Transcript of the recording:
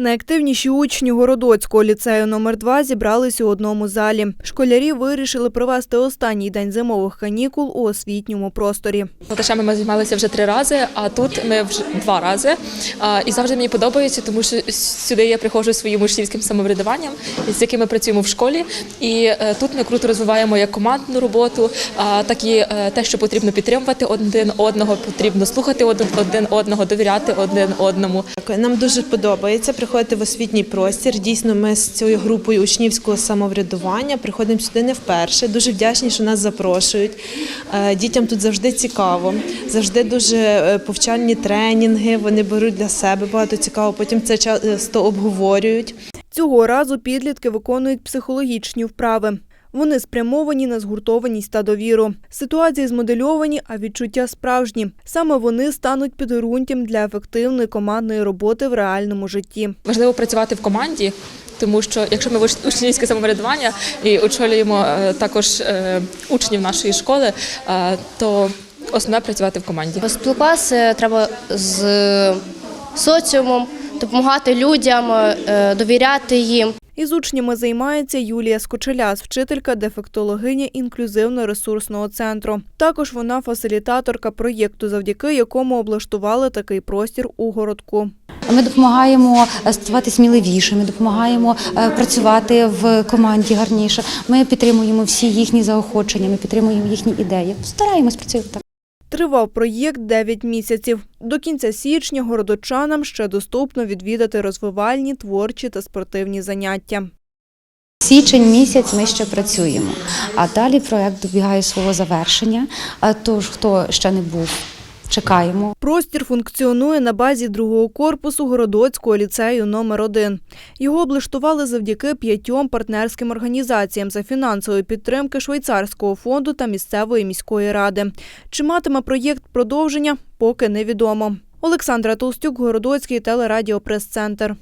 Найактивніші учні Городоцького ліцею номер 2 зібрались у одному залі. Школярі вирішили провести останній день зимових канікул у освітньому просторі. Латишами ми займалися вже три рази, а тут ми вже два рази. І завжди мені подобається, тому що сюди я приходжу своїм учнівським самоврядуванням, з яким ми працюємо в школі. І е, тут ми круто розвиваємо як командну роботу, так і е, те, що потрібно підтримувати один одного, потрібно слухати один один одного, довіряти один одному. Нам дуже подобається приходити в освітній простір. Дійсно, ми з цією групою учнівського самоврядування приходимо сюди не вперше. Дуже вдячні, що нас запрошують. Е, Дітям тут завжди цікаво, завжди дуже е, повчальні тренінги. Вони беруть для себе багато цікаво. Потім це часто обговорюють. Цього разу підлітки виконують психологічні вправи. Вони спрямовані на згуртованість та довіру. Ситуації змодельовані, а відчуття справжні. Саме вони стануть підґрунтям для ефективної командної роботи в реальному житті. Важливо працювати в команді. Тому що якщо ми в учнівське самоврядування і очолюємо е, також е, учнів нашої школи, е, то основне працювати в команді. Спілкуватися треба з соціумом, допомагати людям, довіряти їм. Із учнями займається Юлія Скочеляс, вчителька дефектологиня інклюзивно-ресурсного центру. Також вона фасилітаторка проєкту, завдяки якому облаштували такий простір у городку. Ми допомагаємо е, ставати сміливішими, допомагаємо е, працювати в команді гарніше. Ми підтримуємо всі їхні заохочення, ми підтримуємо їхні ідеї. Стараємось працювати так. Тривав проєкт 9 місяців. До кінця січня городочанам ще доступно відвідати розвивальні, творчі та спортивні заняття. Січень місяць ми ще працюємо, а далі проєкт добігає свого завершення. А тож, хто ще не був, чекаємо. Простір функціонує на базі другого корпусу Городоцького ліцею номер 1 Його облаштували завдяки п'ятьом партнерським організаціям за фінансової підтримки Швейцарського фонду та місцевої міської ради. Чи матиме проєкт продовження, поки невідомо. Олександра Толстюк, Городоцький телерадіопрес-центр.